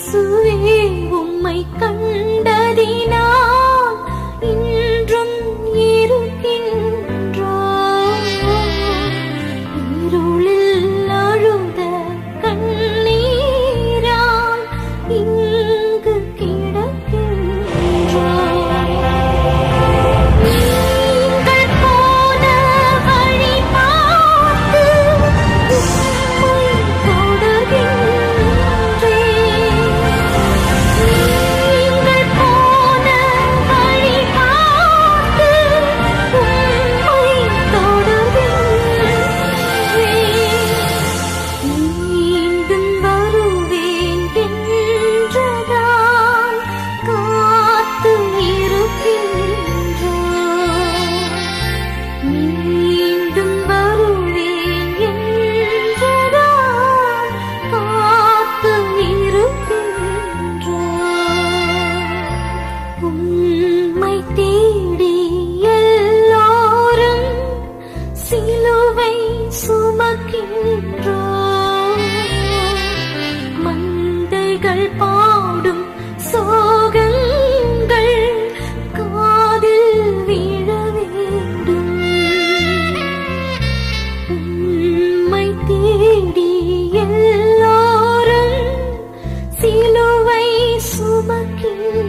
இயேசுவே உம்மை கண்டதினா you.